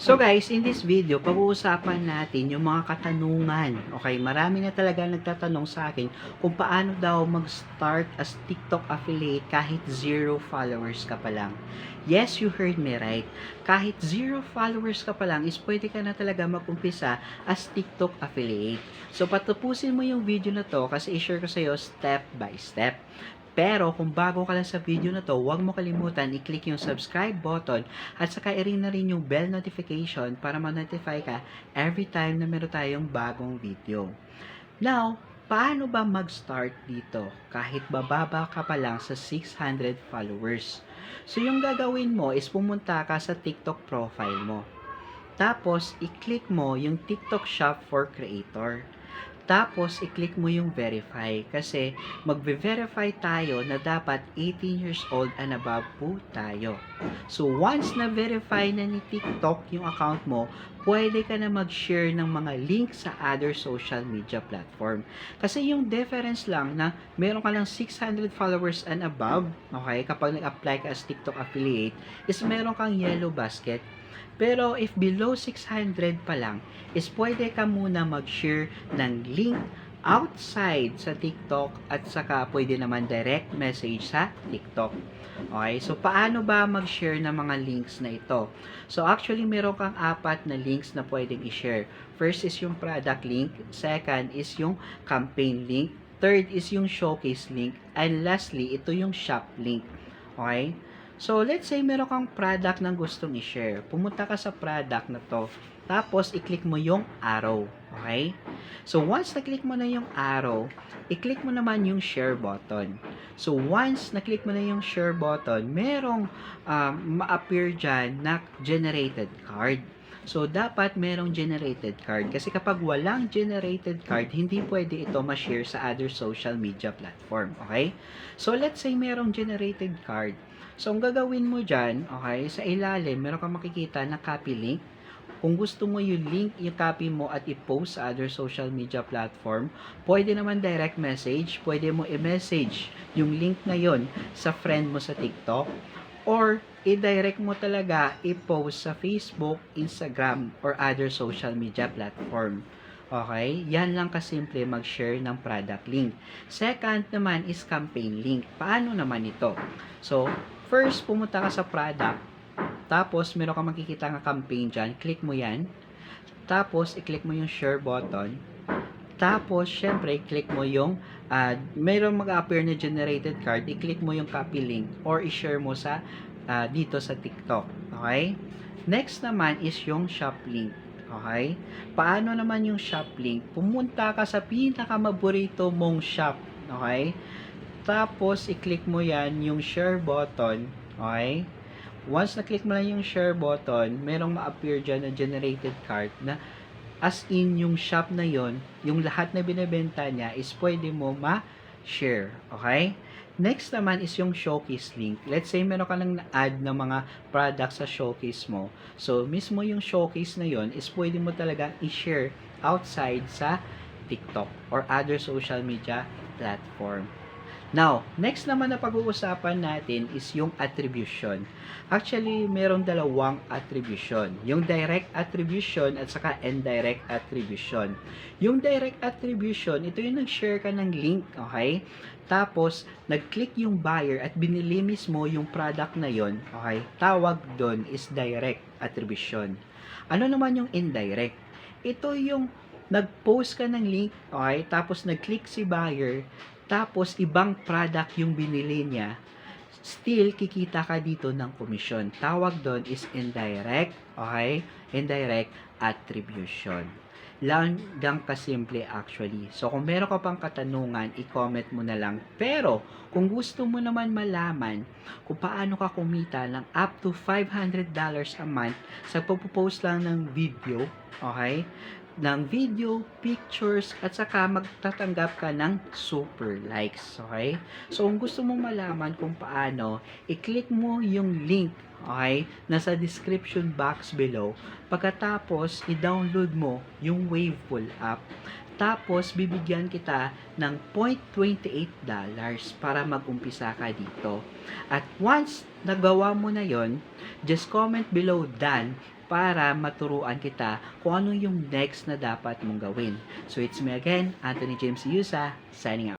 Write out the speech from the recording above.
So guys, in this video, pag-uusapan natin yung mga katanungan. Okay, marami na talaga nagtatanong sa akin kung paano daw mag-start as TikTok affiliate kahit zero followers ka pa lang. Yes, you heard me right. Kahit zero followers ka pa lang, is pwede ka na talaga mag-umpisa as TikTok affiliate. So patapusin mo yung video na to kasi i-share ko sa'yo step by step. Pero kung bago ka lang sa video na to, huwag mo kalimutan i-click yung subscribe button at saka i-ring na rin yung bell notification para ma-notify ka every time na meron tayong bagong video. Now, paano ba mag-start dito kahit bababa ka pa lang sa 600 followers? So, yung gagawin mo is pumunta ka sa TikTok profile mo. Tapos, i-click mo yung TikTok Shop for Creator. Tapos, i-click mo yung verify kasi magve-verify tayo na dapat 18 years old and above po tayo. So, once na verify na ni TikTok yung account mo, pwede ka na mag-share ng mga link sa other social media platform. Kasi yung difference lang na meron ka lang 600 followers and above, okay, kapag nag-apply ka as TikTok affiliate, is meron kang yellow basket pero if below 600 pa lang, is pwede ka muna mag-share ng link outside sa TikTok at saka pwede naman direct message sa TikTok. Okay, so paano ba mag-share ng mga links na ito? So actually meron kang apat na links na pwedeng i-share. First is yung product link, second is yung campaign link, third is yung showcase link, and lastly, ito yung shop link. Okay? So, let's say meron kang product na gustong i-share. Pumunta ka sa product na to. Tapos, i-click mo yung arrow. Okay? So, once na-click mo na yung arrow, i-click mo naman yung share button. So, once na-click mo na yung share button, merong um, ma-appear dyan na generated card. So, dapat merong generated card. Kasi kapag walang generated card, hindi pwede ito ma-share sa other social media platform. Okay? So, let's say merong generated card. So, ang gagawin mo dyan, okay, sa ilalim, meron kang makikita na copy link. Kung gusto mo yung link, yung copy mo at i-post sa other social media platform, pwede naman direct message, pwede mo i-message yung link na yon sa friend mo sa TikTok, or i-direct mo talaga i-post sa Facebook, Instagram, or other social media platform. Okay? Yan lang kasimple mag-share ng product link. Second naman is campaign link. Paano naman ito? So, first, pumunta ka sa product. Tapos, meron ka makikita nga campaign dyan. Click mo yan. Tapos, i-click mo yung share button. Tapos, syempre, click mo yung uh, mayroong mag-appear na generated card. I-click mo yung copy link or i-share mo sa uh, dito sa TikTok. Okay? Next naman is yung shop link. Okay? Paano naman yung shop link? Pumunta ka sa pinakamaborito mong shop. Okay? Tapos, i-click mo yan, yung share button. Okay? Once na-click mo lang yung share button, merong ma-appear dyan na generated card na as in yung shop na yon yung lahat na binibenta niya is pwede mo ma-share. Okay? Next naman is yung showcase link. Let's say meron ka lang na-add na mga products sa showcase mo. So, mismo yung showcase na yon is pwede mo talaga i-share outside sa TikTok or other social media platform. Now, next naman na pag-uusapan natin is yung attribution. Actually, merong dalawang attribution. Yung direct attribution at saka indirect attribution. Yung direct attribution, ito yung nag-share ka ng link, okay? Tapos, nag-click yung buyer at binili mismo yung product na yon, okay? Tawag doon is direct attribution. Ano naman yung indirect? Ito yung nag-post ka ng link, okay? Tapos nag-click si buyer, tapos ibang product yung binili niya, still kikita ka dito ng komisyon. Tawag doon is indirect, okay? Indirect attribution. Lang kasimple actually. So, kung meron ka pang katanungan, i-comment mo na lang. Pero, kung gusto mo naman malaman kung paano ka kumita ng up to $500 a month sa pagpo-post lang ng video, okay? Ng video, pictures, at saka magtatanggap ka ng super likes. Okay? So, kung gusto mong malaman kung paano, i-click mo yung link okay, nasa description box below. Pagkatapos, i-download mo yung Wavepool app. Tapos, bibigyan kita ng $0.28 para mag-umpisa ka dito. At once nagawa mo na yon, just comment below done para maturuan kita kung ano yung next na dapat mong gawin. So it's me again, Anthony James Yusa, signing out.